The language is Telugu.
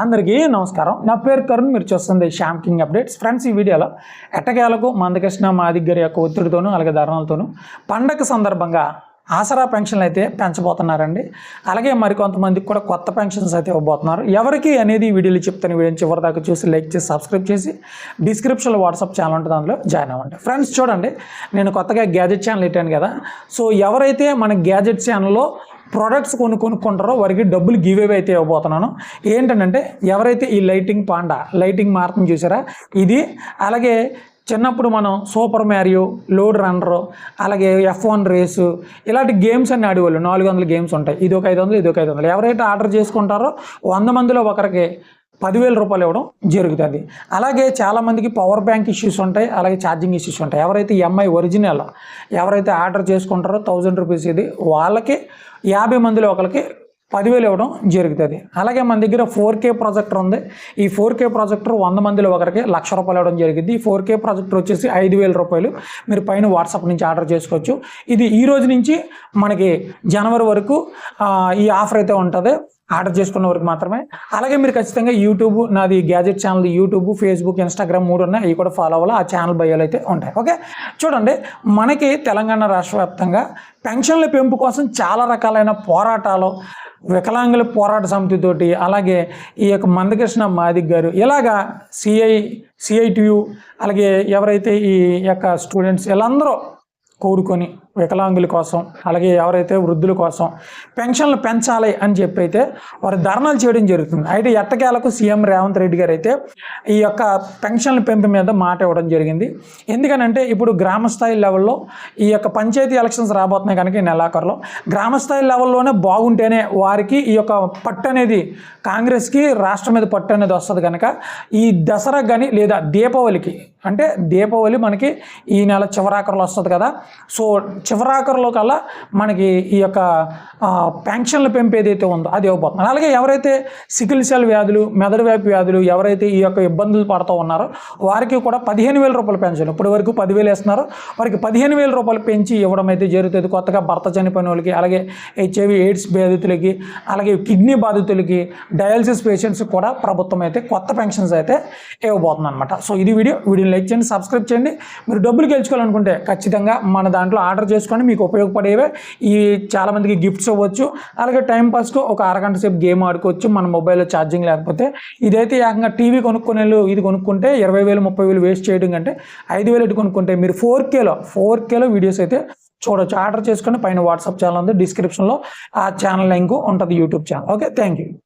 అందరికీ నమస్కారం. నా పేరు కరుణ్ మీరు చూస్తుంది శ్యామ్ కింగ్ అప్డేట్స్. ఫ్రెండ్స్ ఈ వీడియోలో ఎట్టకేలకు మందకృష్ణ మాదిగ్గరి యొక్క ఒత్తిడితోనూ అలాగే ధర్నాలతోనూ పండగ సందర్భంగా ఆసరా పెన్షన్లు అయితే పెంచబోతున్నారండి. అలాగే మరికొంతమందికి కూడా కొత్త పెన్షన్స్ అయితే ఇవ్వబోతున్నారు. ఎవరికి అనేది వీడియోలు చెప్తాను వీడియో చివరి దాకా చూసి లైక్ చేసి సబ్స్క్రైబ్ చేసి డిస్క్రిప్షన్లో వాట్సాప్ ఛానల్ ఉంటుంది అందులో జాయిన్ అవ్వండి. ఫ్రెండ్స్ చూడండి నేను కొత్తగా గ్యాజెట్ ఛానల్ పెట్టాను కదా. సో ఎవరైతే మన గ్యాజెట్ ఛానల్లో ప్రోడక్ట్స్ కొను కొనుక్కుంటారో వారికి డబ్బులు గివ్ అవే అయితే ఇవ్వబోతున్నాను. ఏంటంటే ఎవరైతే ఈ లైటింగ్ పాండా లైటింగ్ మార్కింగ్ చూసారా? ఇది అలాగే చిన్నప్పుడు మనం సూపర్ మ్యారియో లోడ్ రన్నర్ అలాగే ఎఫ్ వన్ రేసు ఇలాంటి గేమ్స్ అన్ని ఆడేవాళ్ళు. నాలుగు వందల గేమ్స్ ఉంటాయి. ఇది ఒక ఐదు వందలు ఇది ఒక ఐదు వందలు. ఎవరైతే ఆర్డర్ చేసుకుంటారో వంద మందిలో ఒకరికి పదివేల రూపాయలు ఇవ్వడం జరుగుతుంది. అలాగే చాలామందికి పవర్ బ్యాంక్ ఇష్యూస్ ఉంటాయి అలాగే ఛార్జింగ్ ఇష్యూస్ ఉంటాయి. ఎవరైతే ఎంఐ ఒరిజినల్ ఎవరైతే ఆర్డర్ చేసుకుంటారో థౌజండ్ రూపీస్ ఇది వాళ్ళకి యాభై మందిలో ఒకరికి పదివేలు ఇవ్వడం జరుగుతుంది. అలాగే మన దగ్గర ఫోర్ కే ప్రాజెక్టర్ ఉంది. ఈ ఫోర్ కే ప్రాజెక్టర్ వంద మందిలో ఒకరికి లక్ష రూపాయలు ఇవ్వడం జరిగింది. ఈ ఫోర్ కే ప్రాజెక్టర్ వచ్చేసి ఐదు వేల రూపాయలు మీరు పైన వాట్సాప్ నుంచి ఆర్డర్ చేసుకోవచ్చు. ఇది ఈ రోజు నుంచి మనకి జనవరి వరకు ఈ ఆఫర్ అయితే ఉంటుంది. ఆర్డర్ చేసుకున్న వరకు మాత్రమే. అలాగే మీరు ఖచ్చితంగా యూట్యూబ్ నాది gadget channel YouTube Facebook Instagram మూడు ఉన్నాయి. అవి కూడా ఫాలో అవ్వాలి. ఆ ఛానల్ బయోలు అయితే ఉంటాయి. ఓకే? చూడండి మనకి తెలంగాణ రాష్ట్ర వ్యాప్తంగా పెన్షన్ల పెంపు కోసం చాలా రకాలైన పోరాటాలు వికలాంగుల పోరాట సమితితోటి అలాగే ఈ యొక్క మందకృష్ణ మాదిక్ గారు ఇలాగా సిఐ సిఐటియు అలాగే ఎవరైతే ఈ యొక్క స్టూడెంట్స్ వీళ్ళందరూ కోరుకొని వికలాంగుల కోసం అలాగే ఎవరైతే వృద్ధుల కోసం పెన్షన్లు పెంచాలి అని చెప్పి అయితే వారు ధర్నాలు చేయడం జరుగుతుంది. అయితే ఎట్టకేలకు సీఎం రేవంత్ రెడ్డి గారు అయితే ఈ యొక్క పెన్షన్ల పెంపు మీద మాట ఇవ్వడం జరిగింది. ఎందుకనంటే ఇప్పుడు గ్రామ స్థాయి లెవెల్లో ఈ యొక్క పంచాయతీ ఎలక్షన్స్ రాబోతున్నాయి కనుక ఈ నెలాఖరులో. గ్రామ స్థాయి లెవెల్లోనే బాగుంటేనే వారికి ఈ యొక్క పట్టు అనేది కాంగ్రెస్కి రాష్ట్రం మీద పట్టు అనేది వస్తుంది కనుక ఈ దసరా కానీ లేదా దీపావళికి అంటే దీపావళి మనకి ఈ నెల చివరాఖరులో వస్తుంది కదా. సో చివరాఖరులో కల్లా మనకి ఈ యొక్క పెన్షన్లు పెంపు ఏదైతే ఉందో అది ఇవ్వబోతుంది అలాగే ఎవరైతే సికిల్ సెల్ వ్యాధులు మెదడు వ్యాపి వ్యాధులు ఎవరైతే ఈ యొక్క ఇబ్బందులు పడుతూ ఉన్నారో వారికి కూడా పదిహేను వేల రూపాయలు పెన్షన్. ఇప్పటి వరకు పదివేలు వేస్తున్నారు. వారికి పదిహేను వేల రూపాయలు పెంచి ఇవ్వడం అయితే జరుగుతుంది. కొత్తగా భర్త చనిపోయిన వాళ్ళకి అలాగే హెచ్ఐవి ఎయిడ్స్ బాధితులకి అలాగే కిడ్నీ బాధితులకి డయాలసిస్ పేషెంట్స్ కూడా ప్రభుత్వం అయితే కొత్త పెన్షన్స్ అయితే ఇవ్వబోతుంది అనమాట సో ఇది వీడియో. వీడియోని లైక్ చేయండి సబ్స్క్రైబ్ చేయండి. మీరు డబ్బులు గెలుచుకోవాలనుకుంటే ఖచ్చితంగా మన దాంట్లో ఆర్డర్ చేసుకోండి మీకు ఉపయోగపడేవే. ఈ చాలామందికి గిఫ్ట్స్ ఇవ్వచ్చు అలాగే టైంపాస్కు ఒక అరగంట సేపు గేమ్ ఆడుకోవచ్చు మన మొబైల్లో ఛార్జింగ్ లేకపోతే. ఇదైతే ఏకంగా టీవీ కొనుక్కునే ఇది కొనుక్కుంటే ఇరవై వేలు ముప్పై వేలు వేస్ట్ చేయడం కంటే ఐదు వేలు ఇటు కొనుక్కుంటే మీరు ఫోర్ కేలో ఫోర్ కేలో వీడియోస్ అయితే చూడొచ్చు. ఆర్డర్ చేసుకొని పైన వాట్సాప్ ఛానల్ ఉంది. డిస్క్రిప్షన్లో ఆ ఛానల్ లింక్ ఉంటుంది YouTube channel okay thank you